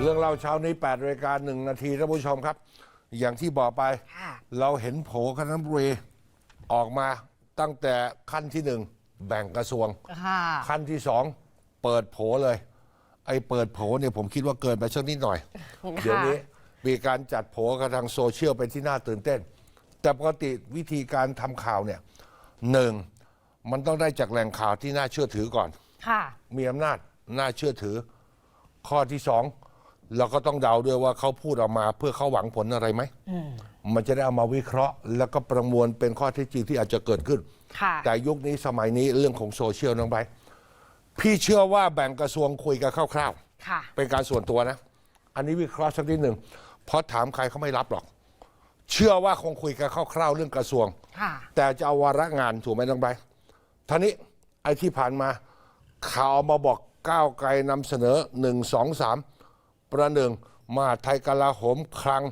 เรื่องเราเช้านี้8รายการหนึ่งนาทีท่านผู้ชมครับ อย่างที่บอกไปค่ะเราเห็นโผล่คณะรัฐมนตรีออกมาตั้งแต่ขั้นที่หนึ่งแบ่งกระทรวงค่ะขั้นที่สองเปิดโผเลย ไอ้เปิดโผเนี่ยผมคิดว่าเกินไปสักนิดหน่อย เดี๋ยวนี้มีการจัดโผกับทางโซเชียลเป็นที่น่าตื่นเต้น แต่ปกติวิธีการทำข่าวเนี่ยหนึ่งมันต้องได้จากแหล่งข่าวที่น่าเชื่อถือก่อนค่ะมีอำนาจน่าเชื่อถือ ข้อที่สอง เราก็ต้องเดาด้วยว่าเขาพูดออกมาเพื่อเขาหวังผลอะไรไหม มันจะได้เอามาวิเคราะห์ แล้วก็ประมวลเป็นข้อเท็จจริงที่อาจจะเกิดขึ้น ค่ะ แต่ยุคนี้สมัยนี้เรื่องของโซเชียลน้องไปพี่เชื่อว่าแบ่งกระทรวงคุยกันคร่าวค่ะ ๆ เป็นการส่วนตัวนะ อันนี้วิเคราะห์สักนิดหนึ่งเพราะถามใครเขาไม่รับหรอก เชื่อว่าคงคุยกันคร่าวๆเรื่องกระทรวง ค่ะ แต่จะเอาวาระงานถูกไหมน้องใบร์ทท่านี้ไอ้ที่ผ่านมาข่าวมาบอกก้าวไกลนำเสนอหนึ่งสองสาม ประหนึ่งมหาดไทยกลาโหมคลัง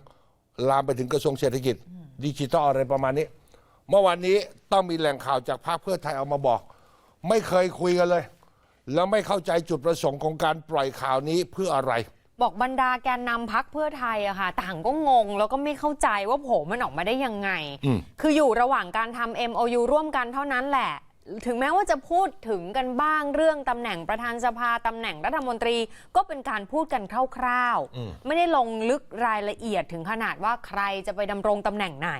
ลามไปถึงกระทรวงเศรษฐกิจ ดิจิทัลอะไรประมาณนี้ เมื่อวานนี้ต้องมีแหล่งข่าวจากพรรคเพื่อไทยเอามาบอก ไม่เคยคุยกันเลย แล้วไม่เข้าใจจุดประสงค์ของการปล่อยข่าวนี้เพื่ออะไร บอกบรรดาแกนนำพักเพื่อไทยอะค่ะ ต่างก็งง แล้วก็ไม่เข้าใจว่าโผมันออกมาได้ยังไง อืม คืออยู่ระหว่างการทำ MOU ร่วมกันเท่านั้นแหละ ถึงแม้ว่าจะพูดถึงกันบ้างเรื่องตำแหน่งประธานสภาตำแหน่งรัฐมนตรี ก็เป็นการพูดกันคร่าวๆ ไม่ได้ลงลึกรายละเอียดถึงขนาดว่าใครจะไปดำรงตำแหน่งไหน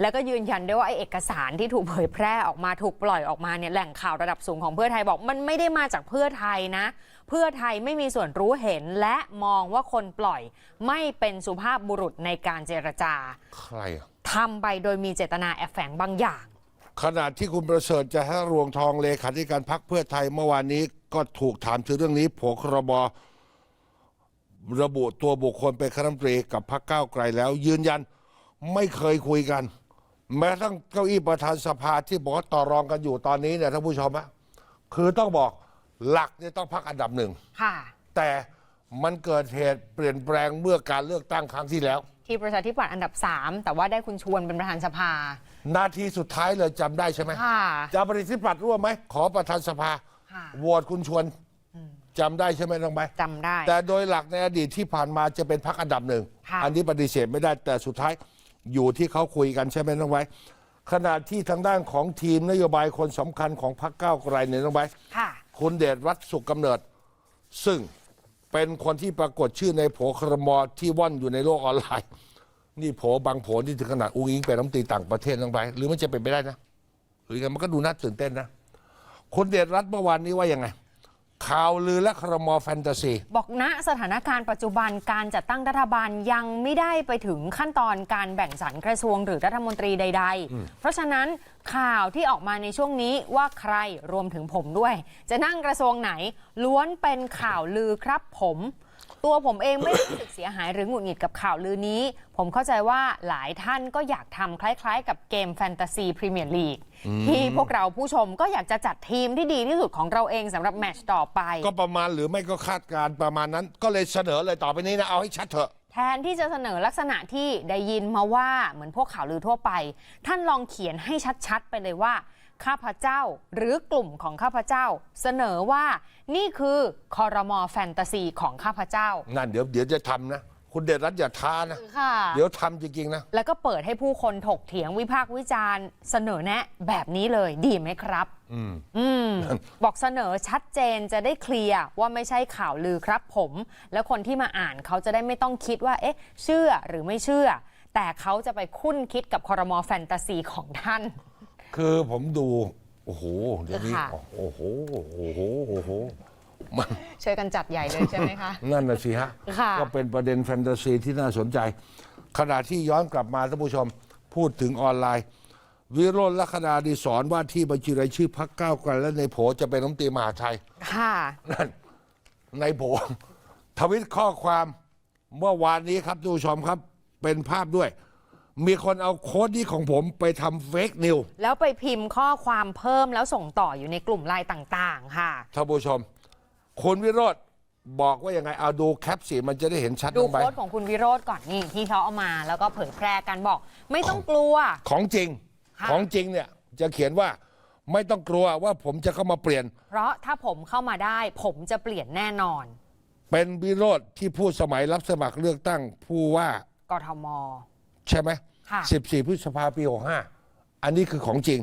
แล้วก็ยืนยันด้วยว่าไอเอกสารที่ถูกเผยแพร่ออกมาถูกปล่อยออกมาเนี่ยแหล่งข่าวระดับสูงของเพื่อไทยบอก มันไม่ได้มาจากเพื่อไทยนะ เพื่อไทยไม่มีส่วนรู้เห็นและมองว่าคนปล่อยไม่เป็นสุภาพบุรุษในการเจรจา ใครอะทำไปโดยมีเจตนาแอบแฝงบางอย่าง ขณะที่คุณประเสริฐจะให้รวงทองเลขาธิการพักเพื่อไทยเมื่อวานนี้ก็ถูกถามถึงเรื่องนี้โผครบระบุตัวบุคคลเป็นคณะรัฐมนตรีกับพักก้าวไกลแล้ว ยืนยันไม่เคยคุยกัน แม้ทั้งเก้าอี้ประธานสภาที่บอกว่าต่อรองกันอยู่ตอนนี้เนี่ยท่านผู้ชมอะคือต้องบอกหลักเนี่ยต้องพักอันดับหนึ่งค่ะแต่มันเกิดเหตุเปลี่ยนแปลงเมื่อการเลือกตั้งครั้งที่แล้ว ที่ประชาธิปัตย์อันดับ 3 แต่ว่าได้คุณชวนเป็นประธานสภา นาทีสุดท้ายเลยจำได้ใช่ไหมค่ะจะปฏิทิปัตย์ร่วมไหม ขอประธานสภาค่ะ โหวตคุณชวนจำได้ใช่ไหมน้องใบจำได้ แต่โดยหลักในอดีตที่ผ่านมาจะเป็นพักอันดับหนึ่ง ค่ะ อันนี้ปฏิเสธไม่ได้แต่สุดท้ายอยู่ที่เขาคุยกันใช่ไหมน้องใบขณะที่ทางด้านของทีมนโยบายคนสำคัญของพรรคก้าวไกลเนี่ยน้องใบค่ะ คุณเดชรัตน์สุขกำเนิด ซึ่ง เป็นคนที่ปรากฏชื่อในโผครมอที่ว่อนอยู่ในโลกออนไลน์ นี่โผบางโผที่ถึงขนาดอุ้งอิงเป็นรัฐมนตรีต่างประเทศลงไป หรือมันจะเป็นไปได้นะ หรือยังไงมันก็ดูน่าตื่นเต้นนะคุณเดชรัตน์เมื่อวานนี้ว่ายังไง ข่าวลือและครมอแฟนตาซีบอกณสถานการณ์ปัจจุบันการจัดตั้งรัฐบาลยังไม่ได้ไปถึงขั้นตอนการแบ่งสรรกระทรวงหรือรัฐมนตรีใด ๆ เพราะฉะนั้นข่าวที่ออกมาในช่วงนี้ว่าใครรวมถึงผมด้วย จะนั่งกระทรวงไหนล้วนเป็นข่าวลือครับผม ตัวผมเองไม่รู้สึกเสียหายหรือหงุดหงิดกับข่าวลือนี้ ผมเข้าใจว่าหลายท่านก็อยากทำคล้ายๆ กับเกมแฟนตาซีพรีเมียร์ลีกที่พวกเราผู้ชมก็อยากจะจัดทีมที่ดีที่สุดของเราเองสำหรับแมตช์ต่อไป ก็ประมาณหรือไม่ก็คาดการณ์ประมาณนั้น ก็เลยเสนอเลยต่อไปนี้นะเอาให้ชัดเถอะแทนที่จะเสนอลักษณะที่ได้ยินมาว่าเหมือนพวกข่าวลือทั่วไป ท่านลองเขียนให้ชัดๆ ไปเลยว่า ข้าพเจ้าหรือกลุ่มของข้าพเจ้า เสนอว่านี่คือคอรมอแฟนตาซีของข้าพเจ้า นั่นเดี๋ยวเดี๋ยวจะทำนะ คุณเดชรัตน์อย่าท้านะ ค่ะ เดี๋ยวทำจริงๆนะ แล้วก็เปิดให้ผู้คนถกเถียงวิพากษ์วิจารณ์ เสนอแนะแบบนี้เลยดีไหมครับ อืม อืม บอกเสนอชัดเจนจะได้เคลียร์ว่าไม่ใช่ข่าวลือครับผม แล้วคนที่มาอ่านเขาจะได้ไม่ต้องคิดว่า เอ๊ะ เชื่อหรือไม่เชื่อ แต่เขาจะไปคุ้นคิดกับคอรมอแฟนตาซีของท่าน คือผมดู โอ้โห เดี๋ยวนี้ ค่ะ โอ้โห โอ้โห โอ้โห มันช่วยกันจัดใหญ่เลยใช่ไหมคะ นั่นน่ะสิฮะ ค่ะ ก็เป็นประเด็นแฟนตาซีที่น่าสนใจ ขณะที่ย้อนกลับมาท่านผู้ชม พูดถึงออนไลน์ วิโรจน์ลัคนาดีสอนว่าที่บัญชีรายชื่อพักก้าวไกลและในโผจะเป็นน้ำตรีมหาไทย ค่ะ นั่นในโผทวิตข้อความเมื่อวานนี้ครับท่านผู้ชมครับ เป็นภาพด้วย มีคนเอาโค้ดนี้ของผมไปทำเฟกนิวแล้วไปพิมพ์ข้อความเพิ่มแล้วส่งต่ออยู่ในกลุ่มไลน์ต่างๆ ค่ะ ท่านผู้ชม คุณวิโรธบอกว่ายังไง เอาดูแคปสิมันจะได้เห็นชัดดูลงไปโค้ดของคุณวิโรธก่อนนี่ที่เขาเอามาแล้วก็เผยแพร่กันบอก ไม่ต้องกลัว ของจริง ค่ะ ของจริงเนี่ยจะเขียนว่าไม่ต้องกลัวว่าผมจะเข้ามาเปลี่ยน เพราะถ้าผมเข้ามาได้ ผมจะเปลี่ยนแน่นอน เป็นวิโรธที่ผู้สมัยรับสมัครเลือกตั้งผู้ว่ากทม ใช่ไหมค่ะ14พฤษภาปี65อันนี้คือของจริง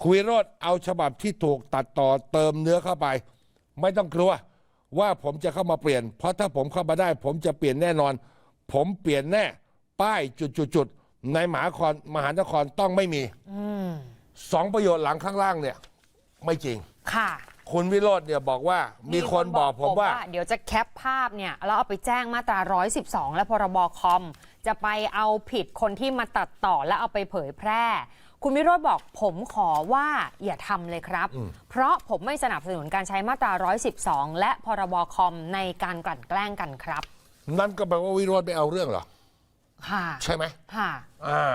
คุณวิโรธเอาฉบับที่ถูกตัดต่อเติมเนื้อเข้าไป ไม่ต้องกลัวว่าผมจะเข้ามาเปลี่ยน เพราะถ้าผมเข้ามาได้ ผมจะเปลี่ยนแน่นอน ผมเปลี่ยนแน่ ป้ายจุดๆๆในมหานครมหานครต้องไม่มีสองประโยชน์หลังข้างล่างเนี่ย ไม่จริง ค่ะคุณวิโรธเนี่ยบอกว่า มีคนบอกผมว่า เดี๋ยวจะแคปภาพเนี่ย แล้วเอาไปแจ้งมาตรา 112 และพรบคอม จะไปเอาผิดคนที่มาตัดต่อและเอาไปเผยแพร่ คุณวิโรธบอกผมขอว่าอย่าทำเลยครับ เพราะผมไม่สนับสนุนการใช้มาตรา 112 และพรบคอมในการกลั่นแกล้งกันครับ นั่นก็แปลว่าวิโรธไม่เอาเรื่องเหรอ ค่ะ ใช่ไหมค่ะ อ่า